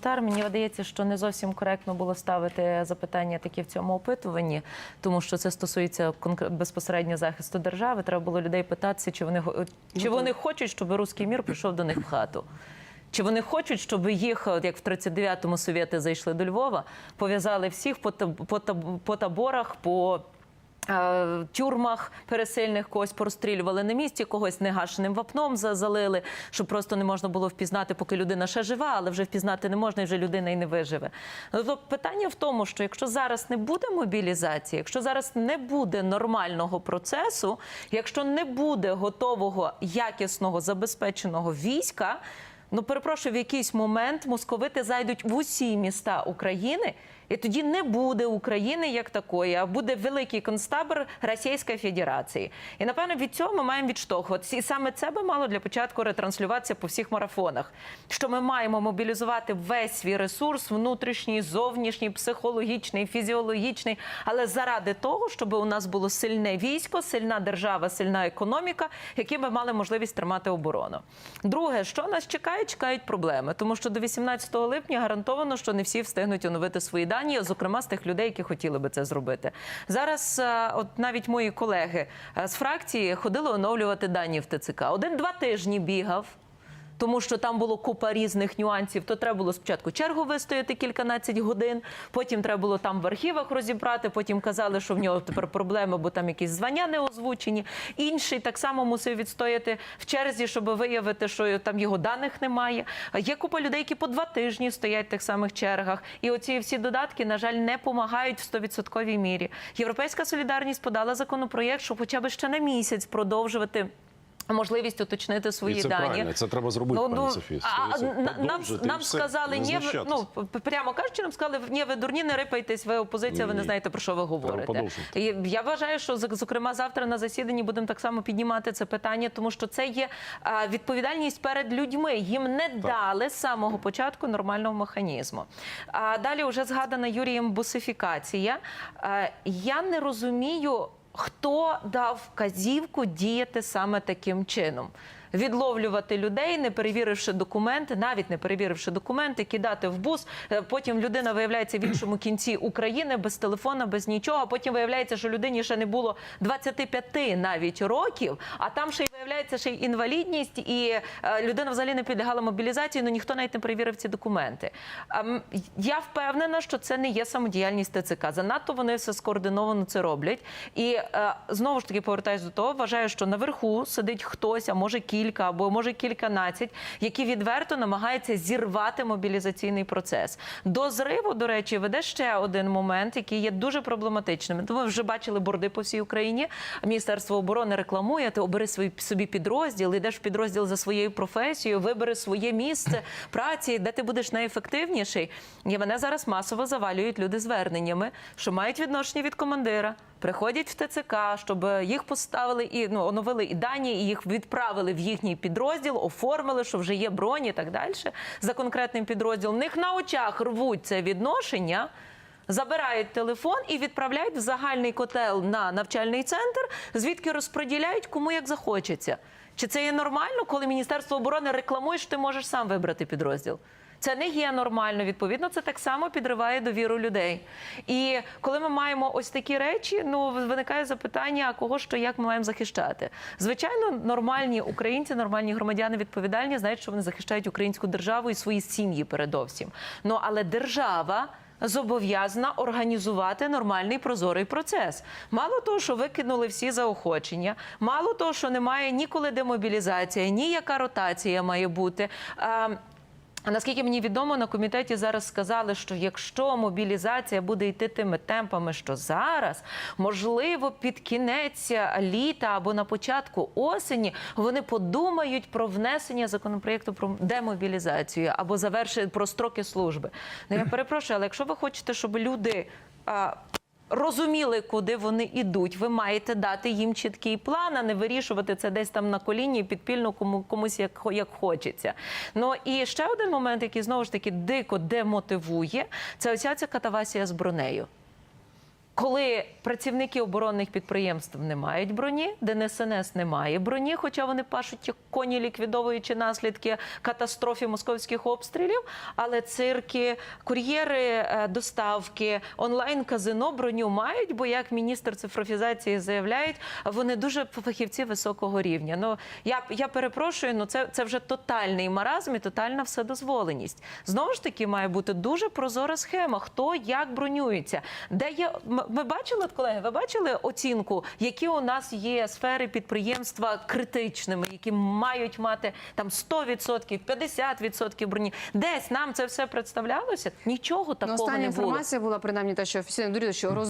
Тар, мені видається, що не зовсім коректно було ставити запитання такі в цьому опитуванні, тому що це стосується безпосередньо захисту держави. Треба було людей питатися, чи вони чи вони хочуть, щоб руський мір прийшов до них в хату. Чи вони хочуть, щоб їх, як в 39-му совєти зайшли до Львова, пов'язали всіх по, по, по таборах, по тюрмах пересильних когось порозстрілювали на місці, когось негашеним вапном за- залили, щоб просто не можна було впізнати, поки людина ще жива, але вже впізнати не можна, і вже людина і не виживе. Тобто питання в тому, що якщо зараз не буде мобілізації, якщо зараз не буде нормального процесу, якщо не буде готового якісного забезпеченого війська. Ну, перепрошую, в якийсь момент московити зайдуть в усі міста України, і тоді не буде України як такої, а буде великий концтабор Російської Федерації. І напевно від цього ми маємо відштовхуватися. І саме це би мало для початку ретранслюватися по всіх марафонах. Що ми маємо мобілізувати весь свій ресурс, внутрішній, зовнішній, психологічний, фізіологічний, але заради того, щоб у нас було сильне військо, сильна держава, сильна економіка, які би мали можливість тримати оборону. Друге, що нас чекає, чекають проблеми, тому що до 18 липня гарантовано, що не всі встигнуть оновити свої дані, зокрема з тих людей, які хотіли би це зробити. Зараз, е, от навіть мої колеги е, з фракції ходили оновлювати дані в ТЦК. Один-два тижні бігав. Тому що там було купа різних нюансів, то треба було спочатку чергу вистояти кільканадцять годин, потім треба було там в архівах розібрати. Потім казали, що в нього тепер проблеми, бо там якісь звання не озвучені. Інший так само мусив відстояти в черзі, щоб виявити, що там його даних немає. Є купа людей, які по два тижні стоять в тих самих чергах. І оці всі додатки, на жаль, не допомагають в 100% мірі. Європейська солідарність подала законопроєкт, щоб хоча б ще на місяць продовжувати. Можливість уточнити свої І це дані. правильно, це треба зробити, пані Софія, а, 100%. на- нам, нам сказали, ні, ви, ну прямо кажучи, нам сказали, ні, ви дурні, не рипайтесь, ви опозиція, ви не Ні. знаєте про що ви говорите. І я вважаю, що зок- зокрема завтра на засіданні будемо так само піднімати це питання, тому що це є відповідальність перед людьми. Їм не дали з самого початку нормального механізму. А далі вже згадана Юрієм бусифікація. Я не розумію. Хто дав вказівку діяти саме таким чином? Відловлювати людей, не перевіривши документи, навіть не перевіривши документи, кидати в бус. Е, Потім людина виявляється в іншому кінці України без телефона, без нічого. Потім виявляється, що людині ще не було 25 навіть років, а там ще й виявляється ще й інвалідність, і е, людина взагалі не підлягала мобілізації. Ну ніхто навіть не перевірив ці документи. Я впевнена, що це не є самодіяльність ТЦК. Занадто вони все скоординовано це роблять. І е, знову ж таки повертаюсь до того, вважаю, що наверху сидить хтось, а може кілька, або може кільканадцять, які відверто намагаються зірвати мобілізаційний процес. До зриву, до речі, веде ще один момент, який є дуже проблематичним. Тому вже бачили борди по всій Україні. Міністерство оборони рекламує. Ти обери свій собі підрозділ, йдеш в підрозділ за своєю професією, вибери своє місце праці, де ти будеш найефективніший. І мене зараз масово завалюють люди зверненнями, що мають відношення від командира. Приходять в ТЦК, щоб їх поставили і ну оновили і дані, і їх відправили в їхній підрозділ, оформили, що вже є броні і так далі за конкретним підрозділом. Них на очах рвуть це відношення. Забирають телефон і відправляють в загальний котел на навчальний центр, звідки розподіляють кому як захочеться. Чи це є нормально, коли Міністерство оборони рекламує, що ти можеш сам вибрати підрозділ? Це не є нормально. Відповідно, це так само підриває довіру людей. І коли ми маємо ось такі речі, ну виникає запитання, а кого що як ми маємо захищати? Звичайно, нормальні українці, нормальні громадяни відповідальні, знають, що вони захищають українську державу і свої сім'ї передовсім. Ну але держава. Зобов'язана організувати нормальний прозорий процес. Мало того, що викинули всі заохочення, мало того, що немає ніколи демобілізація, ніяка ротація має бути. А, наскільки мені відомо, на комітеті зараз сказали, що якщо мобілізація буде йти тими темпами, що зараз, можливо, під кінець літа або на початку осені вони подумають про внесення законопроєкту про демобілізацію або завершення про строки служби. Ну я перепрошую, але якщо ви хочете, щоб люди. Розуміли, куди вони йдуть. Ви маєте дати їм чіткий план, а не вирішувати це десь там на коліні підпільно кому комусь як, як хочеться. Ну і ще один момент, який знову ж таки дико демотивує, це оця ця катавасія з бронею. Коли працівники оборонних підприємств не мають броні, ДНСНС не має броні, хоча вони пашуть коні, ліквідовуючи наслідки катастрофи московських обстрілів. Але цирки, кур'єри е, доставки, онлайн-казино броню мають, бо як міністр цифровізації заявляють, вони дуже фахівці високого рівня. Ну я, я перепрошую, ну це, це вже тотальний маразм і тотальна вседозволеність. Знову ж таки, має бути дуже прозора схема, хто як бронюється. Де є ми бачили, колеги, ви бачили оцінку, які у нас є сфери підприємства критичними, які мають мати там 100%, 50% броні. Десь нам це все представлялося. Нічого Ну, такого остання не було. інформація була принаймні та що офіційно доріли, що роз